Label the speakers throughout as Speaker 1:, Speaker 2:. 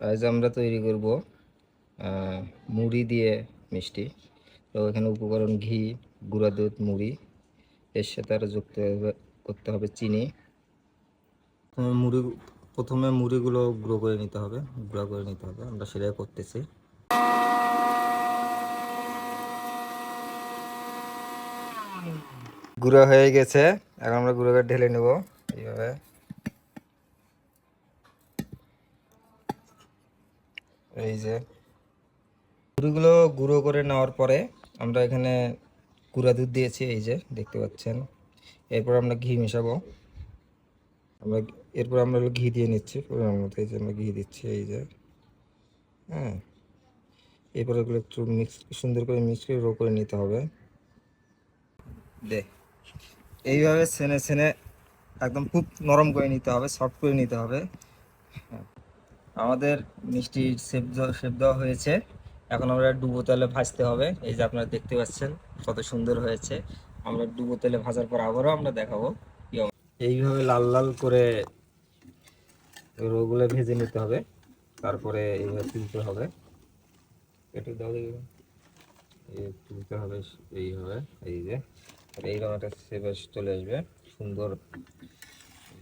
Speaker 1: আজ আমরা তৈরি করব মুড়ি দিয়ে মিষ্টি। তো এখানে উপকরণ ঘি, গুঁড়া দুধ, মুড়ি, এর সাথে আরও যুক্ত করতে হবে চিনি। মুড়ি, প্রথমে মুড়িগুলো গুঁড়ো করে নিতে হবে, গুঁড়া করে নিতে হবে, আমরা সেটাই করতেছি। গুঁড়া হয়ে গেছে, এখন আমরা গুঁড়োটা ঢেলে নেব, এইভাবে। এই যে মুড়িগুলো গুঁড়ো করে নেওয়ার পরে আমরা এখানে গুঁড়া দুধ দিয়েছি, এই যে দেখতে পাচ্ছেন। এরপর আমরা ঘি মেশাবো। আমরা এরপর আমরা ঘি দিয়ে নিচ্ছি, পরিমাণ মতো। এই যে আমরা ঘি দিচ্ছি, এই যে। হ্যাঁ। এরপর এগুলো একটু মিক্স সুন্দর করে মিক্স করে রো করে নিতে হবে। দে। এইভাবে সেনে সেনে একদম খুব নরম করে নিতে হবে সফট করে নিতে হবে। হ্যাঁ। আমাদের মিষ্টি সেপ সেপ দেওয়া হয়েছে। এখন আমরা ডুবো তেলে ভাজতে হবে। এই যে আপনারা দেখতে পাচ্ছেন কত সুন্দর হয়েছে। আমরা ডুবো তেলে ভাজার পর আবারও আমরা দেখাবো এইভাবে লাল লাল করে রোগুলো ভেজে নিতে হবে। তারপরে এইভাবে তুলতে হবে। একটু দাও। তুলতে হবে, এইভাবে, এই যে। আর এইরকম একটা সেভেস চলে আসবে। সুন্দর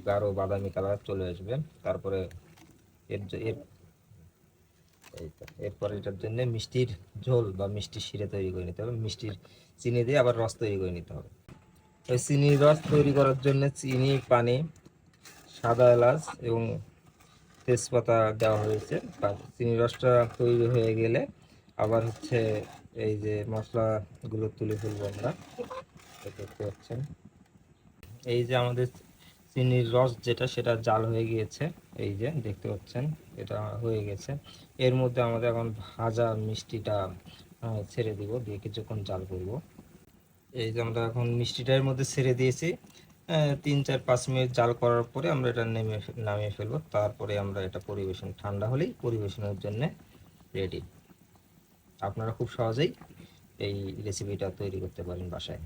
Speaker 1: গাঢ় বাদামি কালার চলে আসবে। তারপরে এর এর এটার জন্য মিষ্টির ঝোল বা মিষ্টি শিরে তৈরি করে নিতে হবে। মিষ্টির চিনি দিয়ে আবার রস তৈরি করে নিতে হবে। ওই চিনির রস তৈরি করার জন্য চিনি, পানি, সাদা এলাচ এবং তেজপাতা দেওয়া হয়েছে। চিনির রসটা তৈরি হয়ে গেলে আবার হচ্ছে এই যে মশলাগুলো তুলে ফেলব আমরা। দেখতে পাচ্ছেন? এই যে আমাদের চিনির রস যেটা, সেটা জাল হয়ে গিয়েছে। এই যে, দেখতে পাচ্ছেন, এটা হয়ে গেছে। এর মধ্যে আমাদের এখন ভাজা মিষ্টিটা ছেড়ে দিব, দিয়ে কিছুক্ষণ জাল করব। এই যে আমরা এখন মিষ্টিটার মধ্যে ছেড়ে দিয়েছি। তিন, চার, পাঁচ মিনিট জাল করার পরে আমরা এটা নেমে, নামিয়ে ফেলব। তারপরে আমরা এটা পরিবেশন, ঠান্ডা হলেই পরিবেশনের জন্য রেডি। আপনারা খুব সহজেই এই রেসিপিটা তৈরি করতে পারেন বাসায়।